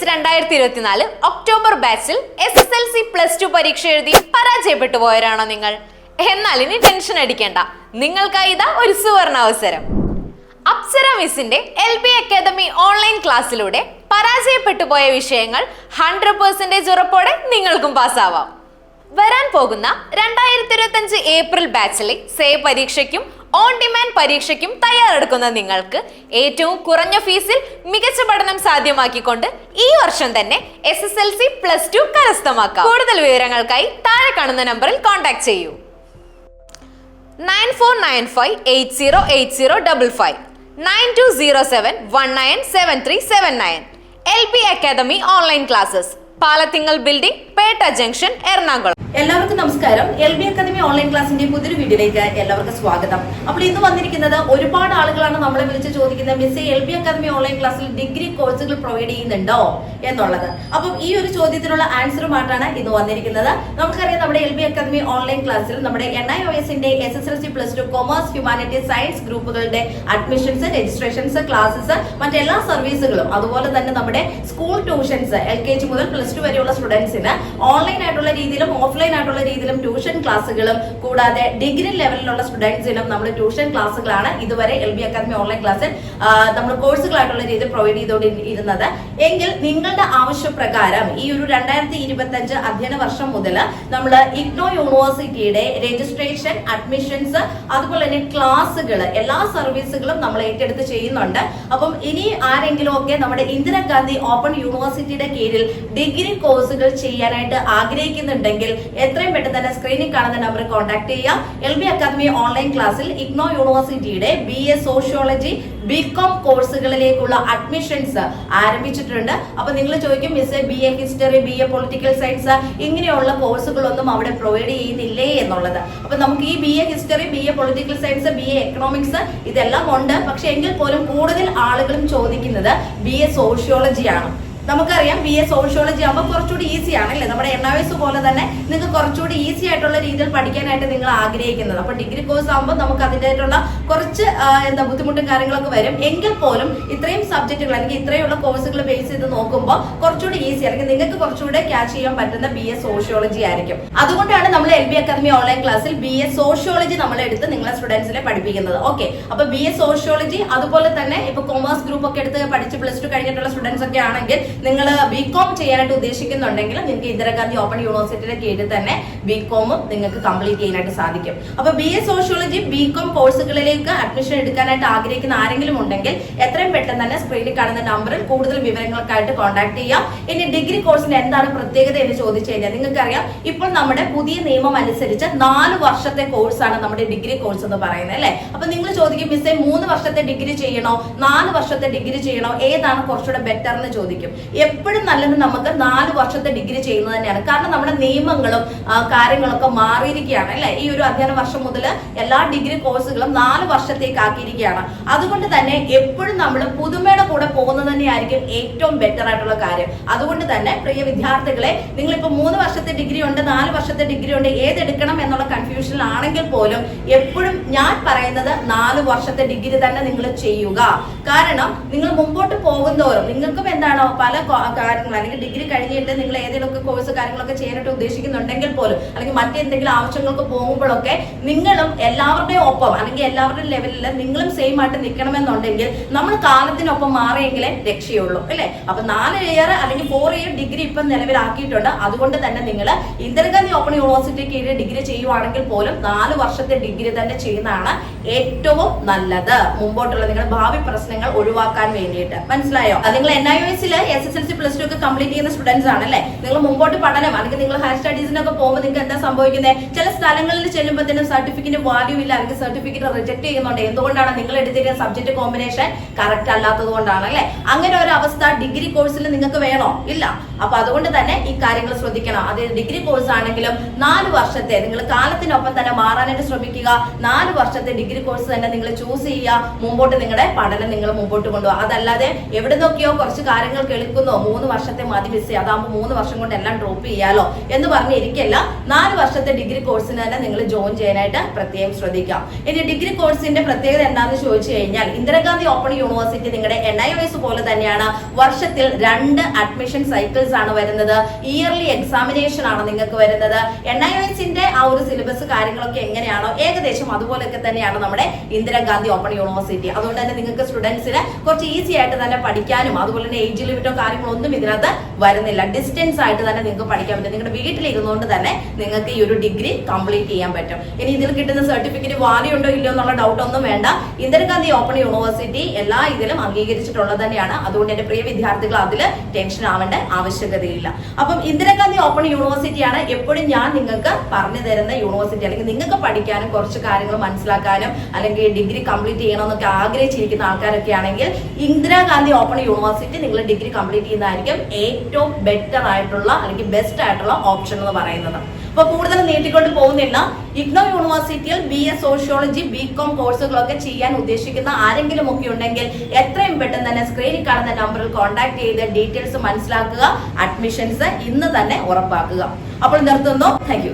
S രണ്ടായിരത്തി ഇരുപത്തിനാല് October ബാച്ചിൽ S S L C plus two പരീക്ഷ എഴുതി പരാജയപ്പെട്ടു പോയവരാണോ നിങ്ങൾ? എന്നാൽ ഇനി ടെൻഷൻ അടിക്കേണ്ട. നിങ്ങൾക്കായി ഇതാ ഒരു സുവർണ അവസരം അപ്സര മിസിന്റെ എൽ ബി അക്കാദമി ഓൺലൈൻ ക്ലാസ്സിലൂടെ പരാജയപ്പെട്ടു പോയ വിഷയങ്ങൾ ഹൺഡ്രഡ് പെർസെന്റേജ് ഉറപ്പോടെ നിങ്ങൾക്കും പാസ്സാവാം. വരാൻ പോകുന്ന രണ്ടായിരത്തി ഇരുപത്തഞ്ച് ഏപ്രിൽ ബാച്ചിലെ സേ പരീക്ഷയ്ക്കും ഓൺ ഡിമാൻഡ് പരീക്ഷയ്ക്കും തയ്യാറെടുക്കുന്ന നിങ്ങൾക്ക് ഏറ്റവും കുറഞ്ഞ ഫീസിൽ മികച്ച പഠനം സാധ്യമാക്കിക്കൊണ്ട് ഈ വർഷം തന്നെ S S L C plus two കരസ്ഥമാക്കാം. കൂടുതൽ വിവരങ്ങൾക്കായി താഴെ കാണുന്ന നമ്പറിൽ കോൺടാക്ട് ചെയ്യൂ. Nine four nine five eight zero eight zero double five. Nine two zero seven one nine seven three seven nine. L P academy online classes Palathingal building Pettah junction Ernakulam. എല്ലാവർക്കും നമസ്കാരം. L B academy online ക്ലാസിന്റെ പുതിയൊരു വീഡിയോയിലേക്ക് എല്ലാവർക്കും സ്വാഗതം. അപ്പോൾ ഇന്ന് വന്നിരിക്കുന്നത് ഒരുപാട് ആളുകളാണ് നമ്മളെ വിളിച്ച് ചോദിക്കുന്നത് miss L B academy online ക്ലാസ്സിൽ ഡിഗ്രി കോഴ്സുകൾ പ്രൊവൈഡ് ചെയ്യുന്നുണ്ടോ? എന്നുള്ളത്. അപ്പം ഈ ഒരു ചോദ്യത്തിനുള്ള ആൻസറുമായിട്ടാണ് ഇന്ന് വന്നിരിക്കുന്നത്. നമുക്കറിയാം നമ്മുടെ എൽ ബി അക്കാദമി ഓൺലൈൻ ക്ലാസ്സിൽ നമ്മുടെ എൻ ഐ ഒ എസിന്റെ S S L C plus two commerce humanity science ഗ്രൂപ്പുകളുടെ അഡ്മിഷൻസ് രജിസ്ട്രേഷൻസ് ക്ലാസ്സസ് മറ്റെല്ലാ സർവീസുകളും അതുപോലെ തന്നെ നമ്മുടെ school tuitions L K G മുതൽ പ്ലസ് ടു വരെയുള്ള സ്റ്റുഡൻസിന് ഓൺലൈൻ ആയിട്ടുള്ള രീതിയിലും ഓഫ്ലൈൻ ആയിട്ടുള്ള രീതിയിലും ട്യൂഷൻ ക്ലാസ്സുകളും കൂടാതെ ഡിഗ്രി ലെവലിലുള്ള സ്റ്റുഡൻസിനും നമ്മൾ ട്യൂഷൻ ക്ലാസ്സുകളാണ് ഇതുവരെ എൽ ബി അക്കാദമി ഓൺലൈൻ ക്ലാസ്സിൽ നമ്മൾ കോഴ്സുകളായിട്ടുള്ള രീതിയിൽ പ്രൊവൈഡ് ചെയ്തുകൊണ്ടിരുന്നത് എങ്കിൽ നിങ്ങളുടെ ആവശ്യപ്രകാരം ഈ ഒരു രണ്ടായിരത്തി ഇരുപത്തി അഞ്ച് അധ്യയന വർഷം മുതൽ നമ്മൾ ഇഗ്നോ യൂണിവേഴ്സിറ്റിയുടെ രജിസ്ട്രേഷൻ അഡ്മിഷൻസ് അതുപോലെ തന്നെ ക്ലാസ്സുകൾ എല്ലാ സർവീസുകളും നമ്മൾ ഏറ്റെടുത്ത് ചെയ്യുന്നുണ്ട്. അപ്പം ഇനി ആരെങ്കിലും ഒക്കെ നമ്മുടെ ഇന്ദിരാഗാന്ധി ഓപ്പൺ യൂണിവേഴ്സിറ്റിയുടെ കീഴിൽ ഡിഗ്രി കോഴ്സുകൾ ചെയ്യാനായിട്ട് ആഗ്രഹിക്കുന്നുണ്ടെങ്കിൽ എത്രയും പെട്ടെന്ന് തന്നെ സ്ക്രീനിൽ കാണുന്ന നമ്പർ കോൺടാക്ട് ചെയ്യാം എൽ ബി അക്കാദമി ഓൺലൈൻ ക്ലാസ്സിൽ ഇഗ്നോ യൂണിവേഴ്സിറ്റിയുടെ ബി എ സോഷ്യോളജി ബികോം കോഴ്സുകളിലേക്കുള്ള അഡ്മിഷൻസ് ആരംഭിച്ചിട്ടുണ്ട്. അപ്പൊ നിങ്ങൾ ചോദിക്കും miss B A history B A political science? ഇങ്ങനെയുള്ള കോഴ്സുകളൊന്നും അവിടെ പ്രൊവൈഡ് ചെയ്യുന്നില്ലേ? എന്നുള്ളത്. അപ്പൊ നമുക്ക് ഈ B A history B A political science B A economics ഇതെല്ലാം ഉണ്ട്. പക്ഷെ എങ്കിൽ പോലും കൂടുതൽ ആളുകളും ചോദിക്കുന്നത് ബി എ സോഷ്യോളജി ആണ് നമുക്കറിയാം ബി എ സോഷ്യോളജി ആകുമ്പോൾ കുറച്ചുകൂടി ഈസി ആണ് അല്ലേ നമ്മുടെ എണ്ണാവേസ് പോലെ തന്നെ നിങ്ങൾക്ക് കുറച്ചുകൂടി ഈസി ആയിട്ടുള്ള രീതിയിൽ പഠിക്കാനായിട്ട് നിങ്ങൾ ആഗ്രഹിക്കുന്നത്. അപ്പൊ ഡിഗ്രി കോഴ്സ് ആകുമ്പോൾ നമുക്ക് അതിന്റെതായിട്ടുള്ള കുറച്ച് എന്താ ബുദ്ധിമുട്ടും കാര്യങ്ങളൊക്കെ വരും. എങ്കിൽ പോലും ഇത്രയും സബ്ജക്റ്റുകൾ അല്ലെങ്കിൽ ഇത്രയുള്ള കോഴ്സുകൾ ബേസ് ചെയ്ത് നോക്കുമ്പോൾ കുറച്ചുകൂടി ഈസി അല്ലെങ്കിൽ നിങ്ങൾക്ക് കുറച്ചുകൂടെ ക്യാച്ച് ചെയ്യാൻ പറ്റുന്ന ബി എ സോഷ്യോളജി ആയിരിക്കും. അതുകൊണ്ടാണ് നമ്മൾ എൽ ബി അക്കാദമി ഓൺലൈൻ ക്ലാസ്സിൽ ബി എ സോഷ്യോളജി നമ്മൾ എടുത്ത് നിങ്ങളെ സ്റ്റുഡൻസിനെ പഠിപ്പിക്കുന്നത്. ഓക്കെ അപ്പൊ ബി എ സോഷ്യോളജി അതുപോലെ തന്നെ ഇപ്പൊ കൊമേഴ്സ് ഗ്രൂപ്പ് ഒക്കെ എടുത്ത് പഠിച്ച് പ്ലസ് ടു കഴിഞ്ഞിട്ടുള്ള സ്റ്റുഡൻസ് ഒക്കെ ആണെങ്കിൽ നിങ്ങൾ ബി കോം ചെയ്യാനായിട്ട് ഉദ്ദേശിക്കുന്നുണ്ടെങ്കിൽ നിങ്ങൾക്ക് ഇന്ദിരാഗാന്ധി ഓപ്പൺ യൂണിവേഴ്സിറ്റിയുടെ കീഴിൽ തന്നെ ബി കോമും നിങ്ങൾക്ക് കംപ്ലീറ്റ് ചെയ്യാനായിട്ട് സാധിക്കും. അപ്പൊ B A sociology B com കോഴ്സുകളിലേക്ക് അഡ്മിഷൻ എടുക്കാനായിട്ട് ആഗ്രഹിക്കുന്ന ആരെങ്കിലും ഉണ്ടെങ്കിൽ എത്രയും പെട്ടെന്ന് തന്നെ സ്ക്രീനിൽ കാണുന്ന നമ്പറിൽ കൂടുതൽ വിവരങ്ങൾക്കായിട്ട് കോൺടാക്ട് ചെയ്യാം. ഇനി ഡിഗ്രി കോഴ്സിന് എന്താണ് പ്രത്യേകത എന്ന് ചോദിച്ചു കഴിഞ്ഞാൽ നിങ്ങൾക്കറിയാം ഇപ്പോൾ നമ്മുടെ പുതിയ നിയമം അനുസരിച്ച് നാല് വർഷത്തെ കോഴ്സാണ് നമ്മുടെ ഡിഗ്രി കോഴ്സ് എന്ന് പറയുന്നത് അല്ലെ? അപ്പൊ നിങ്ങൾ ചോദിക്കും മിസ്സേ മൂന്ന് വർഷത്തെ ഡിഗ്രി ചെയ്യണോ? നാല് വർഷത്തെ ഡിഗ്രി ചെയ്യണോ? ഏതാണ് കുറച്ചുകൂടെ ബെറ്റർ എന്ന് ചോദിക്കും. എപ്പോഴും നല്ലത് നമുക്ക് നാല് വർഷത്തെ ഡിഗ്രി ചെയ്യുന്നത് തന്നെയാണ്. കാരണം നമ്മുടെ നിയമങ്ങളും കാര്യങ്ങളൊക്കെ മാറിയിരിക്കുകയാണ് അല്ലെ? ഈ ഒരു അധ്യയന വർഷം മുതൽ എല്ലാ ഡിഗ്രി കോഴ്സുകളും നാല് വർഷത്തേക്ക് ആക്കിയിരിക്കുകയാണ് അതുകൊണ്ട് തന്നെ എപ്പോഴും നമ്മൾ പുതുമയുടെ കൂടെ പോകുന്നത് തന്നെയായിരിക്കും ഏറ്റവും ബെറ്റർ ആയിട്ടുള്ള കാര്യം. അതുകൊണ്ട് തന്നെ പ്രിയ വിദ്യാർത്ഥികളെ നിങ്ങളിപ്പോൾ മൂന്ന് വർഷത്തെ ഡിഗ്രി ഉണ്ട് നാല് വർഷത്തെ ഡിഗ്രി ഉണ്ട് ഏതെടുക്കണം എന്നുള്ള കൺഫ്യൂഷൻ ആണെങ്കിൽ പോലും എപ്പോഴും ഞാൻ പറയുന്നത് നാല് വർഷത്തെ ഡിഗ്രി തന്നെ നിങ്ങൾ ചെയ്യുക. കാരണം നിങ്ങൾ മുമ്പോട്ട് പോകുന്നതോറും നിങ്ങൾക്കും എന്താണോ പല കാര്യങ്ങൾ അല്ലെങ്കിൽ ഡിഗ്രി കഴിഞ്ഞിട്ട് നിങ്ങൾ ഏതെങ്കിലുമൊക്കെ കോഴ്സ് കാര്യങ്ങളൊക്കെ ചെയ്യാനായിട്ട് ഉദ്ദേശിക്കുന്നുണ്ടെങ്കിൽ പോലും അല്ലെങ്കിൽ മറ്റെന്തെങ്കിലും ആവശ്യങ്ങൾക്ക് പോകുമ്പോഴൊക്കെ നിങ്ങളും എല്ലാവരുടെയും ഒപ്പം അല്ലെങ്കിൽ എല്ലാവരുടെയും ലെവലിൽ നിങ്ങളും സെയിം ആയിട്ട് നിൽക്കണമെന്നുണ്ടെങ്കിൽ നമ്മൾ കാലത്തിനൊപ്പം മാറിയെങ്കിലേ രക്ഷയുള്ളൂ അല്ലേ? അപ്പൊ നാല് ഇയർ അല്ലെങ്കിൽ ഫോർ ഇയർ ഡിഗ്രി ഇപ്പം നിലവിലാക്കിയിട്ടുണ്ട്. അതുകൊണ്ട് തന്നെ നിങ്ങൾ ഇന്ദിരാഗാന്ധി ഓപ്പൺ യൂണിവേഴ്സിറ്റി കീഴിൽ ഡിഗ്രി ചെയ്യുവാണെങ്കിൽ പോലും നാല് വർഷത്തെ ഡിഗ്രി തന്നെ ചെയ്യുന്നതാണ് ഏറ്റവും നല്ലത്. മുമ്പോട്ടുള്ള നിങ്ങളുടെ ഭാവി പ്രശ്നങ്ങൾ ഒഴിവാക്കാൻ വേണ്ടിയിട്ട്. മനസ്സിലായോ? നിങ്ങൾ എൻ ഐ എസിൽ S S L C plus two ഒക്കെ കംപ്ലീറ്റ് ചെയ്യുന്ന സ്റ്റുഡൻസ് ആണല്ലേ? നിങ്ങൾ മുമ്പോട്ട് പഠനം അല്ലെങ്കിൽ നിങ്ങൾ ഹയർ സ്റ്റഡീസിനൊക്കെ പോകുമ്പോൾ നിങ്ങൾക്ക് എന്താ സംഭവിക്കുന്നത് ചില സ്ഥലങ്ങളിൽ ചെല്ലുമ്പോഴത്തേനും സർട്ടിഫിക്കറ്റ് വാല്യൂ ഇല്ല അല്ലെങ്കിൽ സർട്ടിഫിക്കറ്റ് റിജക്ട് ചെയ്യുന്നുണ്ട്. എന്തുകൊണ്ടാണ് നിങ്ങൾ എടുത്തിരിക്കുന്ന സബ്ജക്ട് കോമ്പിനേഷൻ കറക്റ്റ് അല്ലാത്തത് കൊണ്ടാണ് അല്ലെ? അങ്ങനെ ഒരു അവസ്ഥ ഡിഗ്രി കോഴ്സിൽ നിങ്ങൾക്ക് വേണോ? ഇല്ല. അപ്പൊ അതുകൊണ്ട് തന്നെ ഈ കാര്യങ്ങൾ ശ്രദ്ധിക്കണം. അത് ഡിഗ്രി കോഴ്സ് ആണെങ്കിലും നാല് വർഷത്തെ നിങ്ങൾ കാലത്തിനൊപ്പം തന്നെ മാറാനായിട്ട് ശ്രമിക്കുക. നാല് വർഷത്തെ ഡിഗ്രി ഡിഗ്രി കോഴ്സ് തന്നെ നിങ്ങൾ ചൂസ് ചെയ്യുക. മുമ്പോട്ട് നിങ്ങളുടെ പഠനം നിങ്ങൾ മുമ്പോട്ട് കൊണ്ടുപോകുക. അതല്ലാതെ എവിടെ നോക്കിയോ കുറച്ച് കാര്യങ്ങൾ കേൾക്കുന്നോ മൂന്ന് വർഷത്തെ മതി മിസ് ചെയ്യുക അതാകുമ്പോൾ മൂന്ന് വർഷം കൊണ്ട് എല്ലാം ഡ്രോപ്പ് ചെയ്യാലോ എന്ന് പറഞ്ഞ് ഇരിക്കല്ല. നാല് വർഷത്തെ ഡിഗ്രി കോഴ്സിന് തന്നെ നിങ്ങൾ ജോയിൻ ചെയ്യാനായിട്ട് പ്രത്യേകം ശ്രദ്ധിക്കാം ഇനി ഡിഗ്രി കോഴ്സിന്റെ പ്രത്യേകത എന്താണെന്ന് ചോദിച്ചു കഴിഞ്ഞാൽ ഇന്ദിരാഗാന്ധി ഓപ്പൺ യൂണിവേഴ്സിറ്റി നിങ്ങളുടെ എൻ ഐ എസ് പോലെ തന്നെയാണ് വർഷത്തിൽ രണ്ട് അഡ്മിഷൻ സൈക്കിൾസ് ആണ് വരുന്നത്. ഇയർലി എക്സാമിനേഷൻ ആണ് നിങ്ങൾക്ക് വരുന്നത്. എൻ ഐ എസിന്റെ ആ ഒരു സിലബസ് കാര്യങ്ങളൊക്കെ എങ്ങനെയാണോ ഏകദേശം അതുപോലെയൊക്കെ തന്നെയാണ് നമ്മുടെ ഇന്ദിരാഗാന്ധി ഓപ്പൺ യൂണിവേഴ്സിറ്റി അതുകൊണ്ട് തന്നെ നിങ്ങൾക്ക് സ്റ്റുഡൻസിന് കുറച്ച് ഈസി ആയിട്ട് തന്നെ പഠിക്കാനും അതുപോലെ തന്നെ ഏജ് ലിമിറ്റോ കാര്യങ്ങളോ ഒന്നും ഇതിനകത്ത് വരുന്നില്ല. ഡിസ്റ്റൻസ് ആയിട്ട് തന്നെ നിങ്ങൾക്ക് പഠിക്കാൻ പറ്റും. നിങ്ങളുടെ വീട്ടിലിരുന്നുകൊണ്ട് തന്നെ നിങ്ങൾക്ക് ഈ ഒരു ഡിഗ്രി കംപ്ലീറ്റ് ചെയ്യാൻ പറ്റും. ഇനി ഇതിൽ കിട്ടുന്ന സർട്ടിഫിക്കറ്റ് വാല്യൂ ഉണ്ടോ ഇല്ലയോ എന്നുള്ള ഡൗട്ട് ഒന്നും വേണ്ട. ഇന്ദിരാഗാന്ധി ഓപ്പൺ യൂണിവേഴ്സിറ്റി എല്ലാ ഇതിലും അംഗീകരിച്ചിട്ടുള്ളത് തന്നെയാണ്. അതുകൊണ്ട് എന്റെ പ്രിയ വിദ്യാർത്ഥികൾ അതിൽ ടെൻഷൻ ആവേണ്ട ആവശ്യകതയില്ല. അപ്പം ഇന്ദിരാഗാന്ധി ഓപ്പൺ യൂണിവേഴ്സിറ്റിയാണ് എപ്പോഴും ഞാൻ നിങ്ങൾക്ക് പറഞ്ഞു തരുന്ന യൂണിവേഴ്സിറ്റി അല്ലെങ്കിൽ നിങ്ങൾക്ക് പഠിക്കാനും കുറച്ച് കാര്യങ്ങൾ മനസ്സിലാക്കാനും അല്ലെങ്കിൽ ഡിഗ്രി കംപ്ലീറ്റ് ചെയ്യണമെന്നൊക്കെ ആഗ്രഹിച്ചിരിക്കുന്ന ആൾക്കാരൊക്കെ ആണെങ്കിൽ ഇന്ദിരാഗാന്ധി ഓപ്പൺ യൂണിവേഴ്സിറ്റി നിങ്ങൾ ഡിഗ്രി കംപ്ലീറ്റ് ചെയ്യുന്നതായിരിക്കും ഏറ്റവും ബെറ്റർ ആയിട്ടുള്ള അല്ലെങ്കിൽ ബെസ്റ്റ് ആയിട്ടുള്ള ഓപ്ഷൻ എന്ന് പറയുന്നത്. അപ്പൊ കൂടുതൽ നീട്ടിക്കൊണ്ട് പോകുന്നില്ല. ഇഗ്നോ യൂണിവേഴ്സിറ്റിയിൽ B A sociology B com കോഴ്സുകളൊക്കെ ചെയ്യാൻ ഉദ്ദേശിക്കുന്ന ആരെങ്കിലും ഒക്കെ ഉണ്ടെങ്കിൽ എത്രയും പെട്ടെന്ന് തന്നെ സ്ക്രീനിൽ കാണുന്ന നമ്പറിൽ കോൺടാക്ട് ചെയ്ത് ഡീറ്റെയിൽസ് മനസ്സിലാക്കുക അഡ്മിഷൻസ് ഇന്ന് തന്നെ ഉറപ്പാക്കുക. അപ്പോൾ നിർത്തുന്നു. താങ്ക്